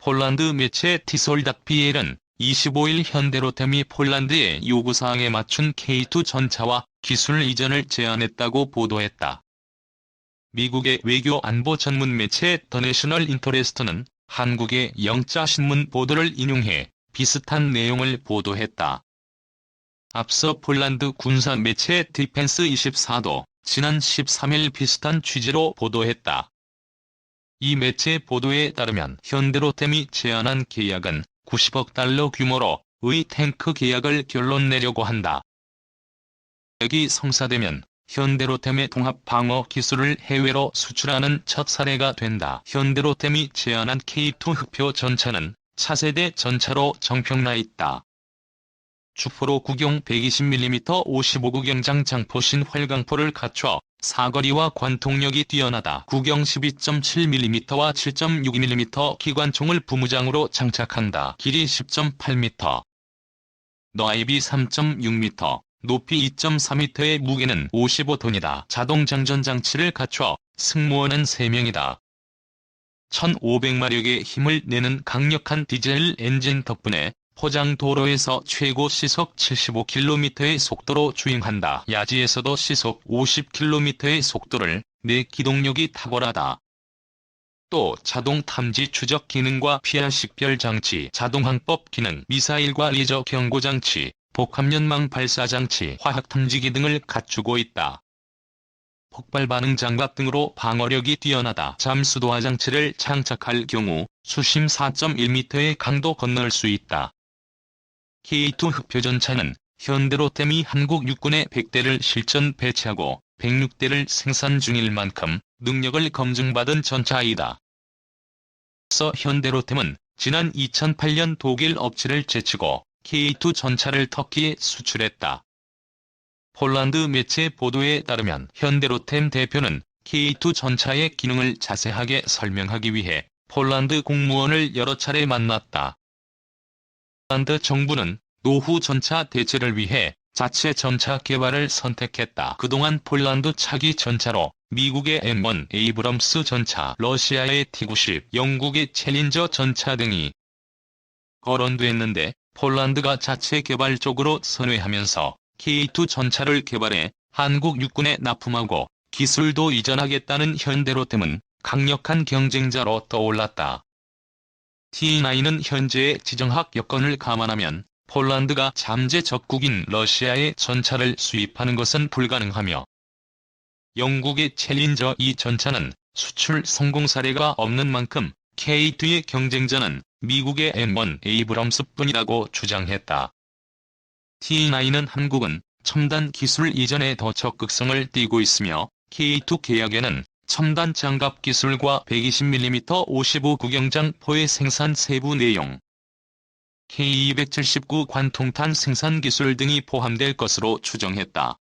폴란드 매체 티솔닷비엘은 25일 현대로템이 폴란드의 요구사항에 맞춘 K2 전차와 기술 이전을 제안했다고 보도했다. 미국의 외교 안보 전문 매체 더 내셔널 인터레스트는 한국의 영자 신문 보도를 인용해 비슷한 내용을 보도했다. 앞서 폴란드 군사 매체 디펜스 24도 지난 13일 비슷한 취지로 보도했다. 이 매체 보도에 따르면 현대로템이 제안한 계약은 90억 달러 규모로 의 탱크 계약을 결론 내려고 한다. 계약이 성사되면 현대로템의 통합 방어 기술을 해외로 수출하는 첫 사례가 된다. 현대로템이 제안한 K2 흑표 전차는 차세대 전차로 정평나 있다. 주포로 구경 120mm 55구경장 장포신 활강포를 갖춰 사거리와 관통력이 뛰어나다. 구경 12.7mm와 7.62mm 기관총을 부무장으로 장착한다. 길이 10.8m, 너아입이 3.6m, 높이 2.4m의 무게는 55톤이다. 자동 장전 장치를 갖춰 승무원은 3명이다. 1500마력의 힘을 내는 강력한 디젤 엔진 덕분에 포장 도로에서 최고 시속 75km의 속도로 주행한다. 야지에서도 시속 50km의 속도를 내 기동력이 탁월하다. 또 자동 탐지 추적 기능과 피하 식별 장치, 자동 항법 기능, 미사일과 레저 경고 장치, 복합연망 발사 장치, 화학 탐지기 등을 갖추고 있다. 폭발 반응 장갑 등으로 방어력이 뛰어나다. 잠수도화 장치를 장착할 경우 수심 4.1m의 강도 건널 수 있다. K2 흑표전차는 현대로템이 한국 육군에 100대를 실전 배치하고 106대를 생산 중일 만큼 능력을 검증받은 전차이다. 앞서 현대로템은 지난 2008년 독일 업체를 제치고 K2 전차를 터키에 수출했다. 폴란드 매체 보도에 따르면 현대로템 대표는 K2 전차의 기능을 자세하게 설명하기 위해 폴란드 공무원을 여러 차례 만났다. 폴란드 정부는 노후 전차 대체를 위해 자체 전차 개발을 선택했다. 그동안 폴란드 차기 전차로 미국의 M1 에이브럼스 전차, 러시아의 T-90, 영국의 챌린저 전차 등이 거론됐는데 폴란드가 자체 개발 쪽으로 선회하면서 K2 전차를 개발해 한국 육군에 납품하고 기술도 이전하겠다는 현대로템은 강력한 경쟁자로 떠올랐다. T9은 현재의 지정학 여건을 감안하면 폴란드가 잠재 적국인 러시아의 전차를 수입하는 것은 불가능하며 영국의 챌린저 이 전차는 수출 성공 사례가 없는 만큼 K2의 경쟁자는 미국의 M1 에이브럼스뿐이라고 주장했다. T9은 한국은 첨단 기술 이전에 더 적극성을 띠고 있으며 K2 계약에는 첨단 장갑 기술과 120mm 55 구경장 포의 생산 세부 내용, K279 관통탄 생산 기술 등이 포함될 것으로 추정했다.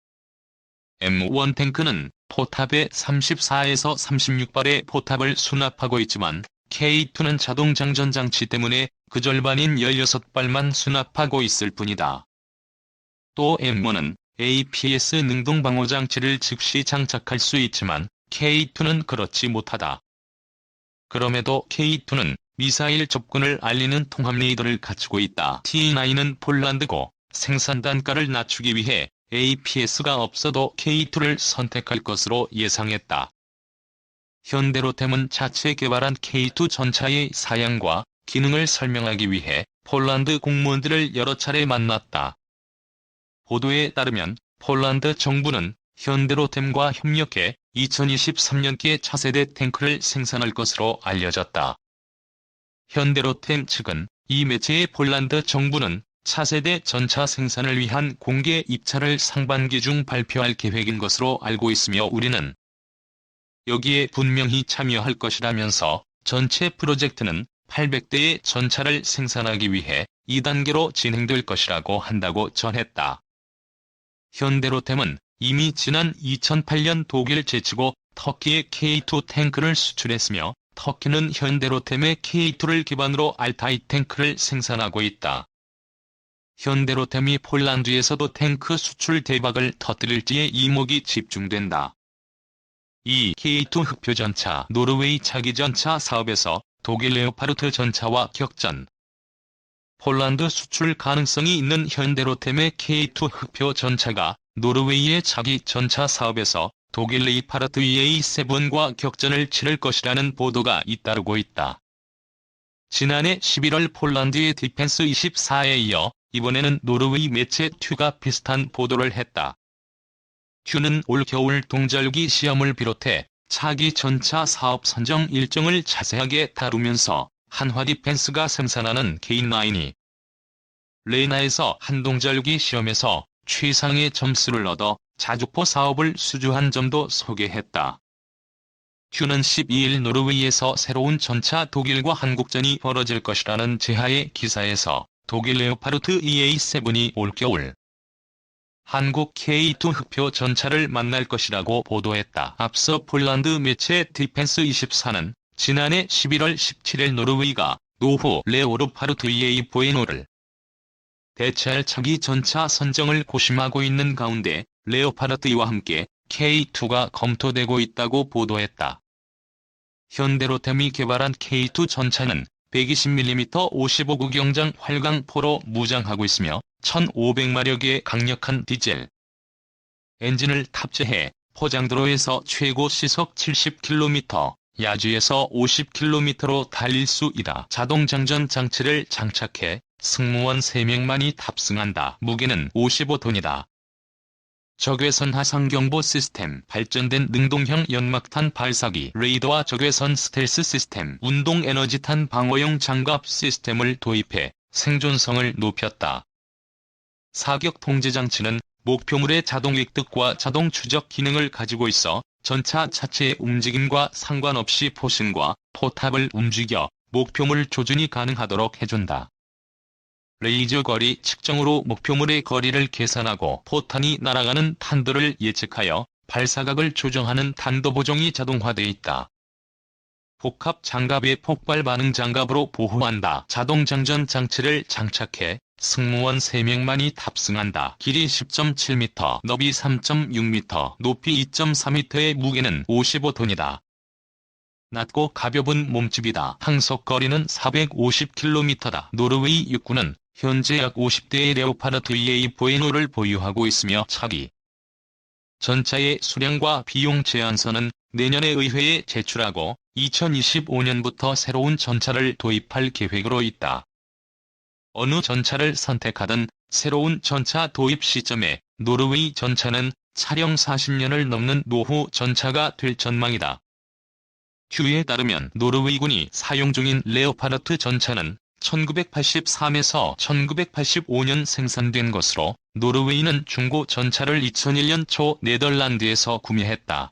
M1 탱크는 포탑에 34에서 36발의 포탑을 수납하고 있지만 K2는 자동 장전 장치 때문에 그 절반인 16발만 수납하고 있을 뿐이다. 또 M1은 APS 능동 방호 장치를 즉시 장착할 수 있지만 K2는 그렇지 못하다. 그럼에도 K2는 미사일 접근을 알리는 통합 레이더를 갖추고 있다. T9은 폴란드고 생산 단가를 낮추기 위해 APS가 없어도 K2를 선택할 것으로 예상했다. 현대로템은 자체 개발한 K2 전차의 사양과 기능을 설명하기 위해 폴란드 공무원들을 여러 차례 만났다. 보도에 따르면 폴란드 정부는 현대로템과 협력해 2023년기에 차세대 탱크를 생산할 것으로 알려졌다. 현대로템 측은 이 매체의 폴란드 정부는 차세대 전차 생산을 위한 공개 입찰을 상반기 중 발표할 계획인 것으로 알고 있으며 우리는 여기에 분명히 참여할 것이라면서 전체 프로젝트는 800대의 전차를 생산하기 위해 2단계로 진행될 것이라고 한다고 전했다. 현대로템은 이미 지난 2008년 독일 제치고 터키에 K2 탱크를 수출했으며 터키는 현대로템의 K2를 기반으로 알타이 탱크를 생산하고 있다. 현대로템이 폴란드에서도 탱크 수출 대박을 터뜨릴지에 이목이 집중된다. 이 K2 흑표전차 노르웨이 차기전차 사업에서 독일 레오파르트 전차와 격전. 폴란드 수출 가능성이 있는 현대로템의 K2 흑표 전차가 노르웨이의 차기 전차 사업에서 독일 레이파르트 EA7과 격전을 치를 것이라는 보도가 잇따르고 있다. 지난해 11월 폴란드의 디펜스 24에 이어 이번에는 노르웨이 매체 튜가 비슷한 보도를 했다. 튜는 올 겨울 동절기 시험을 비롯해 차기 전차 사업 선정 일정을 자세하게 다루면서 한화 디펜스가 생산하는 K9이 레나에서 한동절기 시험에서 최상의 점수를 얻어 자주포 사업을 수주한 점도 소개했다. 튜는 12일 노르웨이에서 새로운 전차 독일과 한국전이 벌어질 것이라는 제하의 기사에서 독일 레오파르트 EA7이 올겨울 한국 K2 흑표 전차를 만날 것이라고 보도했다. 앞서 폴란드 매체 디펜스 24는 지난해 11월 17일 노르웨이가 노후 레오르파르트 EA4를 대체할 차기 전차 선정을 고심하고 있는 가운데 레오파르트와 함께 K2가 검토되고 있다고 보도했다. 현대로템이 개발한 K2 전차는 120mm 55구 경장 활강포로 무장하고 있으며 1500마력의 강력한 디젤 엔진을 탑재해 포장도로에서 최고 시속 70km, 야주에서 50km로 달릴 수 있다. 자동장전 장치를 장착해 승무원 3명만이 탑승한다. 무게는 55톤이다. 적외선 하상경보 시스템, 발전된 능동형 연막탄 발사기, 레이더와 적외선 스텔스 시스템, 운동 에너지탄 방어용 장갑 시스템을 도입해 생존성을 높였다. 사격 통제 장치는 목표물의 자동 획득과 자동 추적 기능을 가지고 있어 전차 자체의 움직임과 상관없이 포신과 포탑을 움직여 목표물 조준이 가능하도록 해준다. 레이저 거리 측정으로 목표물의 거리를 계산하고 포탄이 날아가는 탄도를 예측하여 발사각을 조정하는 탄도 보정이 자동화되어 있다. 복합 장갑의 폭발 반응 장갑으로 보호한다. 자동 장전 장치를 장착해 승무원 3명만이 탑승한다. 길이 10.7m, 너비 3.6m, 높이 2.4m의 무게는 55톤이다. 낮고 가벼운 몸집이다. 항속 거리는 450km다. 노르웨이 육군은 현재 약 50대의 레오파르트 EA4N호를 보유하고 있으며 차기 전차의 수량과 비용 제한선은 내년에 의회에 제출하고 2025년부터 새로운 전차를 도입할 계획으로 있다. 어느 전차를 선택하든 새로운 전차 도입 시점에 노르웨이 전차는 차량 40년을 넘는 노후 전차가 될 전망이다. 큐에 따르면 노르웨이군이 사용 중인 레오파르트 전차는 1983에서 1985년 생산된 것으로 노르웨이는 중고 전차를 2001년 초 네덜란드에서 구매했다.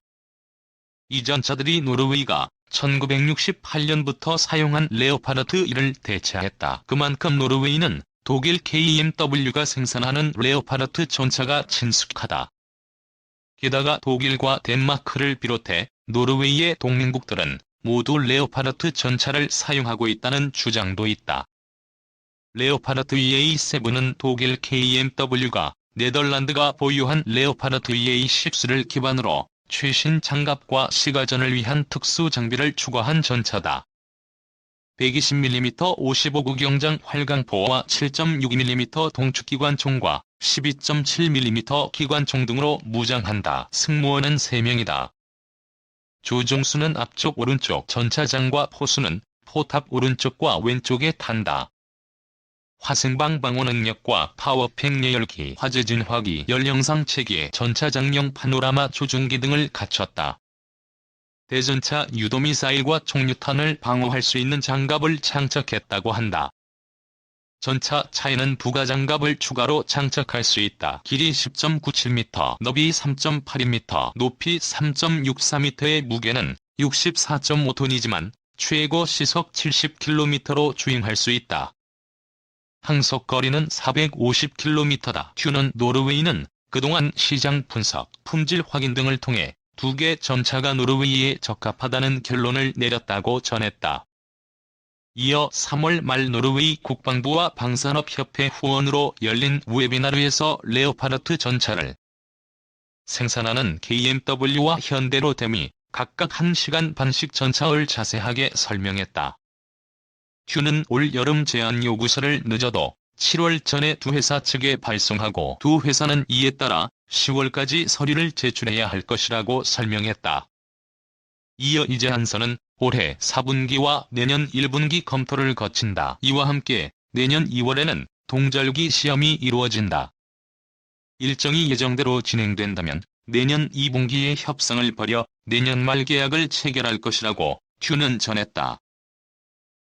이 전차들이 노르웨이가 1968년부터 사용한 레오파르트 1을 대체했다. 그만큼 노르웨이는 독일 KMW가 생산하는 레오파르트 전차가 친숙하다. 게다가 독일과 덴마크를 비롯해 노르웨이의 동맹국들은 모두 레오파르트 전차를 사용하고 있다는 주장도 있다. 레오파르트 EA7은 독일 KMW가 네덜란드가 보유한 레오파르트 EA6를 기반으로 최신 장갑과 시가전을 위한 특수 장비를 추가한 전차다. 120mm 55구 경장 활강포와 7.62mm 동축기관총과 12.7mm 기관총 등으로 무장한다. 승무원은 3명이다. 조종수는 앞쪽 오른쪽 전차장과 포수는 포탑 오른쪽과 왼쪽에 탄다. 화생방 방어 능력과 파워팩 예열기, 화재 진화기, 열영상 체계, 전차장용 파노라마 조종기 등을 갖췄다. 대전차 유도미사일과 총류탄을 방어할 수 있는 장갑을 장착했다고 한다. 전차 차에는 부가장갑을 추가로 장착할 수 있다. 길이 10.97m, 너비 3.82m, 높이 3.64m의 무게는 64.5톤이지만 최고 시속 70km로 주행할 수 있다. 항속 거리는 450km다. 큐는 노르웨이는 그동안 시장 분석, 품질 확인 등을 통해 두 개 전차가 노르웨이에 적합하다는 결론을 내렸다고 전했다. 이어 3월 말 노르웨이 국방부와 방산업협회 후원으로 열린 웨비나르에서 레오파르트 전차를 생산하는 KMW와 현대로템이 각각 1시간 반씩 전차를 자세하게 설명했다. 튜는 올 여름 제안 요구서를 늦어도 7월 전에 두 회사 측에 발송하고 두 회사는 이에 따라 10월까지 서류를 제출해야 할 것이라고 설명했다. 이어 이재한선은 올해 4분기와 내년 1분기 검토를 거친다. 이와 함께 내년 2월에는 동절기 시험이 이루어진다. 일정이 예정대로 진행된다면 내년 2분기에 협상을 벌여 내년 말 계약을 체결할 것이라고 튜는 전했다.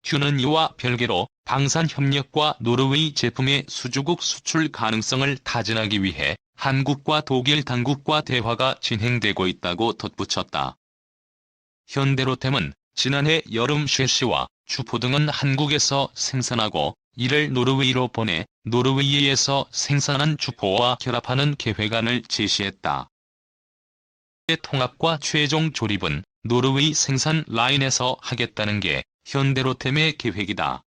튜는 이와 별개로 방산 협력과 노르웨이 제품의 수주국 수출 가능성을 타진하기 위해 한국과 독일 당국과 대화가 진행되고 있다고 덧붙였다. 현대로템은 지난해 여름 쉐시와 주포 등은 한국에서 생산하고 이를 노르웨이로 보내 노르웨이에서 생산한 주포와 결합하는 계획안을 제시했다. 통합과 최종 조립은 노르웨이 생산 라인에서 하겠다는 게 현대로템의 계획이다.